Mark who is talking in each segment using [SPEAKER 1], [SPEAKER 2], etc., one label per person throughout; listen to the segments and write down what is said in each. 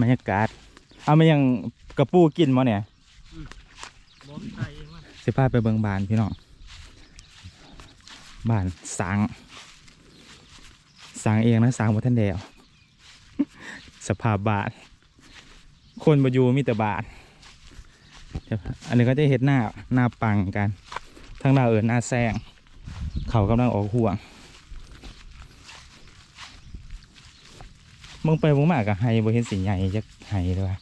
[SPEAKER 1] บรรยากาศ เอามายังกระปูกินมาเนี่ยสิพาไปเบิงบานพี่น้องบานสร้างสร้างเองนะสร้างบนท่านเดียวสภาพบาท คนมาอยู่มีแต่บาทอันนี้ก็จะเห็ดหน้าหน้าปังกัน ทั้งหน้าเอิญหน้าแซงเขากำลังออกห่วง มึงไปมึงมากกับไฮบ่เห็นสีใหญ่จะไฮเลยว่ะ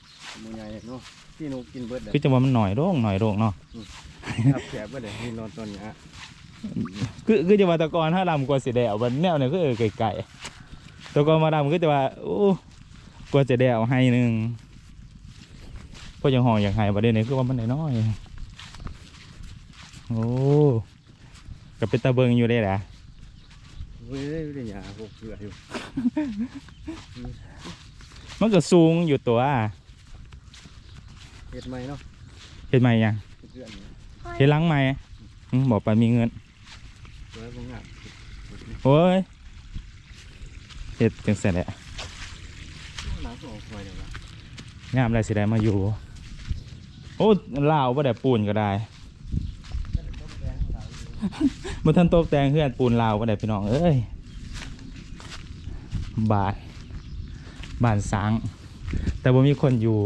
[SPEAKER 2] มือใหญ่เนาะพี่หนูกินเบิดเลย
[SPEAKER 1] คือจะว่ามันหน่อยโร่งหน่อยโร่งเนาะ
[SPEAKER 2] ครับแฉบเบิดเลยนี่นอนตอนนี้ฮะ
[SPEAKER 1] คือคือจะว่าแตะกอนถ้าลำกว่าสีแดวบันแนวเนี่ยก็เออไก่ๆแตะกอนมาลำก็จะว่าโอ้กว่าจะแดวให้หนึ่งเพราะยังห่องอย่างไห้ประเด็นนี้คือว่ามันน้อยๆโอ้ก็เป็นตะเบิงอยู่ได้แหละ
[SPEAKER 2] เว้ยเดี๋ยวอย่าหกเกลืออยู่
[SPEAKER 1] มันก็สูงอยู่ตัว
[SPEAKER 2] เห็ดไหมเนาะ
[SPEAKER 1] เห็นไหมยัง
[SPEAKER 2] เกลือนี่
[SPEAKER 1] เห็นหลังไหมอืมบอกไปมีเงิน
[SPEAKER 2] เกลือบ่งาม
[SPEAKER 1] โอ้ยเห็ดจังเสร็จแหละ
[SPEAKER 2] น้ำก็ออกไปเดี๋ยวละ
[SPEAKER 1] งามอะไรสิได้มาอยู่ โอ้ลาวบ่ได้ปูนก็ได้ มันท่านโต๊ะแตงเพื่อนปูนลาวบ่ได้พี่น้องเอ้ยบาทบานสังแต่บ่มีคนอยู่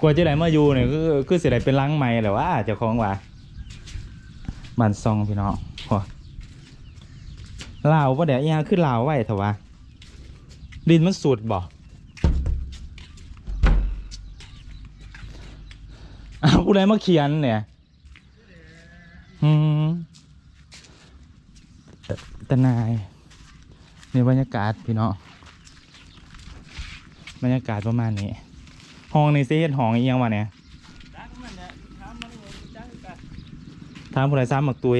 [SPEAKER 1] กว่าจะได้มาอยู่เนี่ยคือคือสิได้เป็นหลังใหม่แหละว่าเจ้าของว่าบานซองพี่น้องพอลาวบ่ได้อีหยังคือลาวไว้เถอะวะดินมันสุดบ่อ้าวผู้ใดมาเขียนเนี่ยอืม ตะนายในบรรยากาศพี่เน้องบรรยากาศประมาณนี้ ห้องในเซตห้องอีหยังวะเนี่ย
[SPEAKER 2] จ้ามันเนี่ยถามมันเลยจ้างกัน
[SPEAKER 1] ถามผู้ใดซ้ำหมักตุ้ย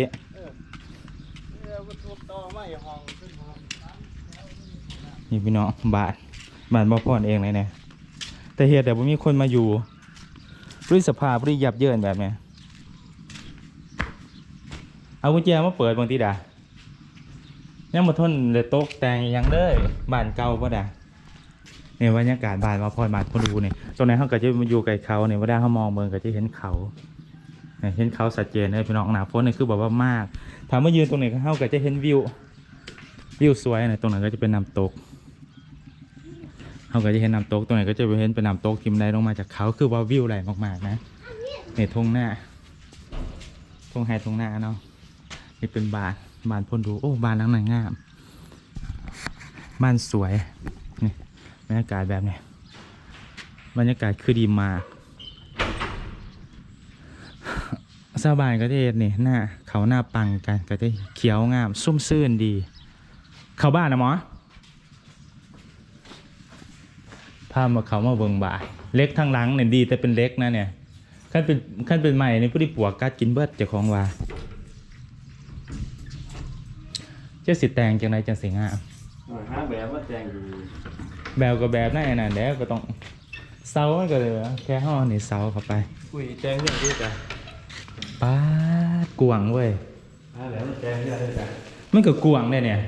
[SPEAKER 2] นี่พี่เน้อง
[SPEAKER 1] บาทบาทบ่พอนเองเลยเนี่ยแต่เหตุแต่บ่มีคนมาอยู่ด้วยสภาพด้วยยับเยินแบบเนี้ยเอากุญแจมาเปิดบางทีด่า ยังมาทนเลยโต๊ะแต่งยังเลยบ้านเก่าป่ะด่าเนี่ยบรรยากาศบ้านมาพอนบ้านคนดูเนี่ยตรงไหนเขาก็จะอยู่ไกลเขาเนี่ยว่าได้เขามองเมืองก็จะเห็นเขาเนี่ยเห็นเขาสัดเจนเลยพี่น้องหนาฝนเนี่ยคือแบบว่ามากถามว่ายืนตรงไหนเขาก็จะเห็นวิววิวสวยนะตรงนั้นก็จะเป็นน้ำตกเขาก็จะเห็นน้ำตกตรงไหนก็จะไปเห็นเป็นน้ำตกทิมได้ลงมาจากเขาคือว่าวิวไหลมากๆนะเนี่ยทงหน้าทงไฮทงหน้าเนาะนี่เป็นบาน บานพ่นดู โอ้บานหลังนั้นงาม บ้านสวย นี่บรรยากาศแบบนี้บรรยากาศคือดีมากสบายก็จะเนี่ยหน้าเขาหน้าปังกันก็จะเขียวงามซุ่มซื่นดี เขาบ้านนะหมอพามาเขามาเบิงบ่ายเล็กทางหลังเนี่ยดีแต่เป็นเล็กนะเนี่ยขั้นเป็นขั้นเป็นใหม่ในผู้ที่ปวกกัดกินเบิดเจ้าของว่า จ้าสิแตงจังไรจังสิงาม
[SPEAKER 2] ห้าแบบว่าแจงอยู่
[SPEAKER 1] แบบกับแบบนั่นน่ะเดี๋ยวก็ต้องเสามันก็เลยแค่ห้อนี่เสาเข้าไป
[SPEAKER 2] คุยแจงเรื่องด้วยกัน
[SPEAKER 1] ป้าดกวางเว้ย
[SPEAKER 2] ห้าแบบว่าแจงเรื่องด้วยกัน
[SPEAKER 1] มันก็กวางได้เนี่ย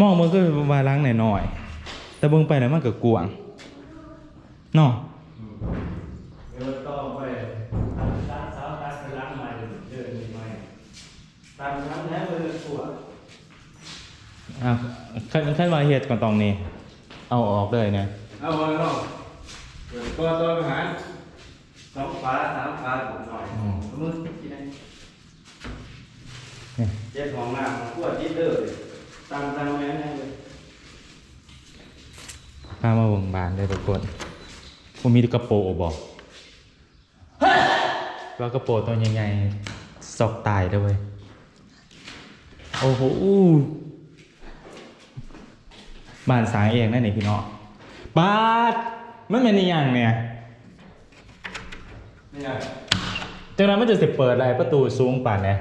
[SPEAKER 1] มองมันก็วาล้างหน่อยๆแต่เบิ่งไปแล้วมันก็กวางเนาะ ขั้นขั้นมาเฮ็ดก่อนตรงนี้เอาออกเลยเนี่ย
[SPEAKER 2] เอาไว้เนาะเปิดตัวตัวไปหาสองฟ้าสามฟ้าผมหน่อยมือกินได้
[SPEAKER 1] เนี่ย
[SPEAKER 2] เจ็ดของหน้าของขวดจิตเตอร์ตามตามแม่ให้เลย
[SPEAKER 1] พามาเบิ่งบานเลยทุกคนผมมีกระโปรงบอกว่ากระโปรงตัวใหญ่ๆซอกตายด้วยเวยโอ้โห บ้านสร้างเองนั่นนี่พี่น้องบาดมันเป็นอีหยังเนี่ย
[SPEAKER 2] นี่ไง
[SPEAKER 1] จังนั้นมันจะสิเปิดอะไรประตูสูงป่านเนี่ย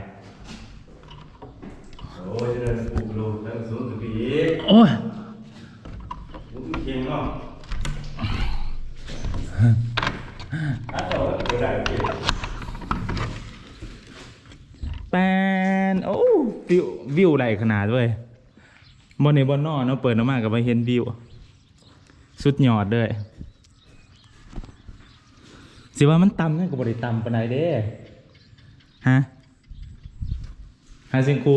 [SPEAKER 2] โอ้ยเดินปูโลเดินสูงถึงปี
[SPEAKER 1] โอ้ย
[SPEAKER 2] ปูเก่งเนาะอะต่อก็ได้ปี
[SPEAKER 1] แปนโอ้วิววิวไหลขนาดเว้ย บนในบนนอเนาะเปิดออกมากับมาเห็นวิว สุดยอดเลยสิว่ามันต่ำนั่นก็บริต่ำปานใดเด้ฮะฮาซิงคู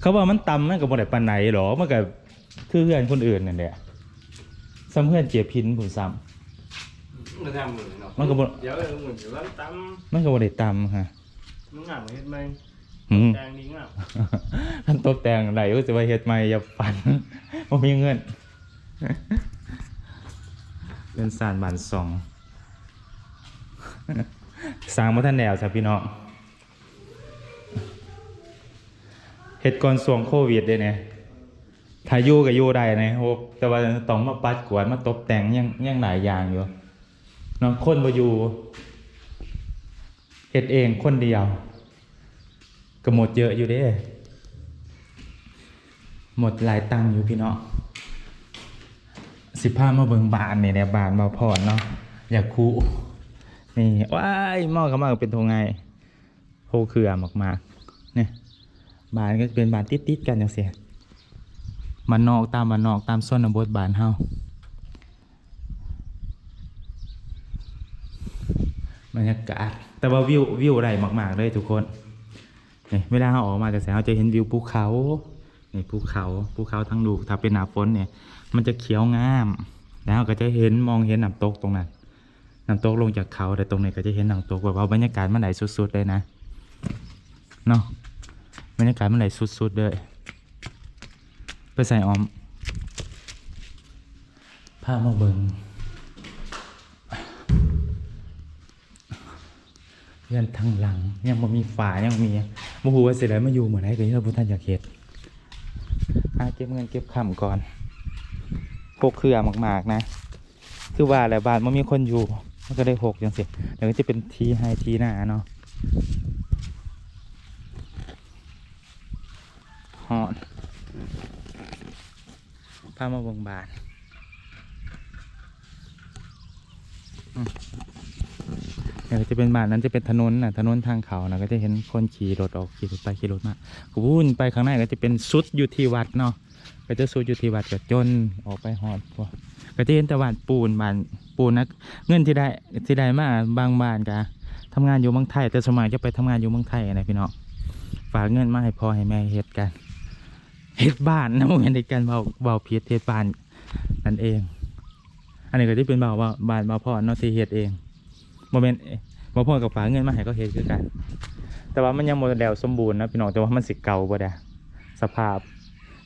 [SPEAKER 1] เขาว่ามันต่ำนั่นก็บริปนไหนหรอมันก็คือเพื่อนคนอื่นนั่นแหละซ้ำเพื่อนเจียพินผุนซ้
[SPEAKER 2] มันทำเหมือนเนาะ
[SPEAKER 1] มันก็บ่
[SPEAKER 2] เดี๋ยวเออเหมือนจะว่าตั้มำ
[SPEAKER 1] มันก็บริต่ำฮะ
[SPEAKER 2] มึงงามเฮ็ดไหม
[SPEAKER 1] อืม
[SPEAKER 2] แดงนี้งาม
[SPEAKER 1] ท่านตกแต่งไหนก็จะว่าเฮ็ดใหม่อย่าฝันบ่มีเงิน เป็นสารบานสอง สร้างมาท่านแนวจ้ะพี่น้องเฮ็ดก่อนช่วงโควิดเด้เนี่ยถ้าอยู่ก็อยู่ได้นะโอ้แต่ว่าต้องมาปัดกวาดมาตกแต่งยังยังหลายอย่างอยู่ เนาะคนบ่อยู่เฮ็ดเองคนเดียวก็หมดเยอะอยู่เด้หมดหลายตังค์อยู่พี่เนาะสิพามาเบิงบานนี่แหละบานมาพอดเนาะอยากคูนี่ว้ายหม้อเขามากเป็นทงไงโพเคือมากๆเนี่ยบานก็เป็นบานติดๆกันจังเสียมันนอกตามมันนอกตามส้นบทบานเฮา บรรยากาศ แต่ว่าวิววิวไรมาก ๆ เลยทุกคนนี่เวลาเราออกมาจากแสงเราจะเห็นวิวภูเขานี่ภูเขาภูเขาทั้งลูกถ้าเป็นหนาฝนเนี่ย มันจะเขียวงาม แล้วก็จะเห็นมองเห็นน้ำตกตรงนั้นน้ำตกลงจากเขาแต่ตรงนี้ก็จะเห็นน้ำตกแบบว่าบรรยากาศมันไหลสุดๆเลยนะเนาะบรรยากาศมันไหลสุดๆเลยไปใส่ออมพามาเบิง เพื่อนทางหลังยังบ่มีฝายังมีบ่ฮู้ว่าสิได้มาอยู่เมื่อไหร่ก็ยังบ่ทันอยากเฮ็ดอะเก็บเงินเก็บคำก่อนพกเครือมากๆนะ คือว่าหละบ้านมันมีคนอยู่ มันก็ได้หกจังซี่เดี๋ยวก็จะเป็นทีให้ทีหน้าเนาะฮอนพามาบงบาน เนี่ยจะเป็นบ้านนั้นจะเป็นถนนนะถนนทางเขานะก็จะเห็นคนขี่รถออกขี่รถไปขี่รถมากวุ่นไปข้างในก็จะเป็นสุดอยู่ที่วัดเนาะก็จะสุดอยู่ที่วัดก็จนออกไปหอดพวกก็จะเห็นแต่บ้านปูนบ้านปูนนะเงินที่ได้ที่ได้มาบางบ้านก็ทำงานอยู่เมืองไทย แต่สมัยจะไปทำงานอยู่เมืองไทยนะพี่น้องฝากเงินมาให้พ่อให้แม่เฮ็ดกันเฮ็ดบ้านนะมเมนต์ในการเบาเบาเพียรเฮ็ดบ้านนั่นเอง อันนี้ก็ที่เป็นเบาว่าบ้านเบาพ่อเนาะที่เฮ็ดเอง โมเมนต์มาพ่อกับฝาเงินมาให้ก็เฮ็ดคือกัน แต่ว่ามันยังโมเดลสมบูรณ์นะพี่น้องแต่ว่ามันสิเก่าบ่ได้สภาพ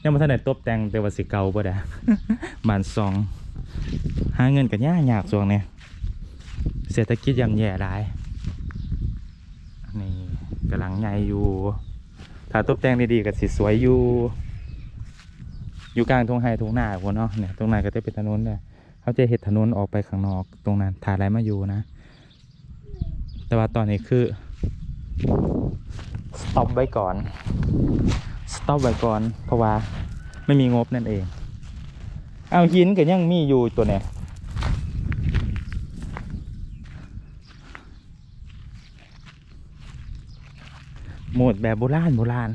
[SPEAKER 1] ยังบ่ทันได้ตบแต่งแต่ว่าสิเก่าบ่ได้บานซอง หาเงินกันยากยากช่วงนี้เศรษฐกิจย่ำแย่หลายนี่กำลังใหญ่อยู่ ถ้าตบแต่งดีๆก็สิสวยอยู่ อยู่กลางทงไร่ทุ่งนาพวเนาะเนี่ยตรงนั้นก็จะเป็นถนนเลยเขาจะเห็ดถนนออกไปข้างนอกตรงนั้นถ่ายอะไรมาอยู่นะ แต่ว่าตอนนี้คือสต็อปไว้ก่อนสต็อปไว้ก่อน เพราะว่าไม่มีงบนั่นเอง เอาหินก็ยังมีอยู่ตัวเนี้ยหมดแบบโบราณโบราณ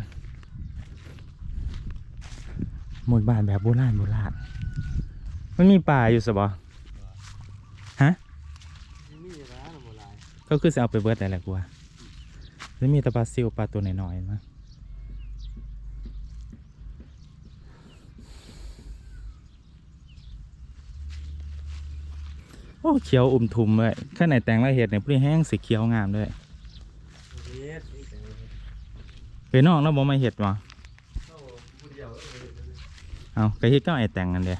[SPEAKER 1] หมดบ้านแบบโบราณโบราณมันมีป่าอยู่สบอฮะ
[SPEAKER 2] มีร้านโบ ราณ
[SPEAKER 1] ก็คือจะเอาไปเบิร์ดอะไรแหละกูว่าจะมีตะปลาซิวปลาตัวน้อยๆมั้งโอ้เขียวอุ่มทุมเลยข้างในแตงละเห็ดเนี่ยพริแห้งสีเขียวงามด้วย
[SPEAKER 2] เฮ็ด
[SPEAKER 1] เฮ้ยน้องเราบอมาเห็ดวะ
[SPEAKER 2] เข้า
[SPEAKER 1] เอากระเฮ็ดก็ไอแตงกันเดีย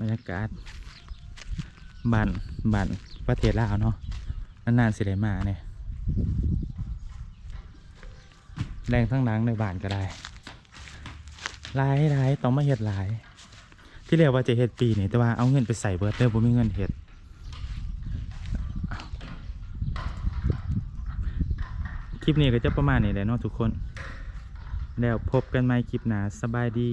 [SPEAKER 1] บรรยากาศบ้านบ้านประเทศลาวเนาะนานๆสิได้มาเนี่ยแรงทั้งหลังในบ้านก็ได้หลายหลายต้องมาเฮ็ดหลาย ที่เรียกว่าจะเฮ็ดปีนี่แต่ว่าเอาเงินไปใส่เบิร์ดเด้อบ่มีเงินเฮ็ดคลิปนี้ก็จะประมาณนี้แหละเนาะทุกคน แล้วพบกันใหม่คลิปหน้าสบายดี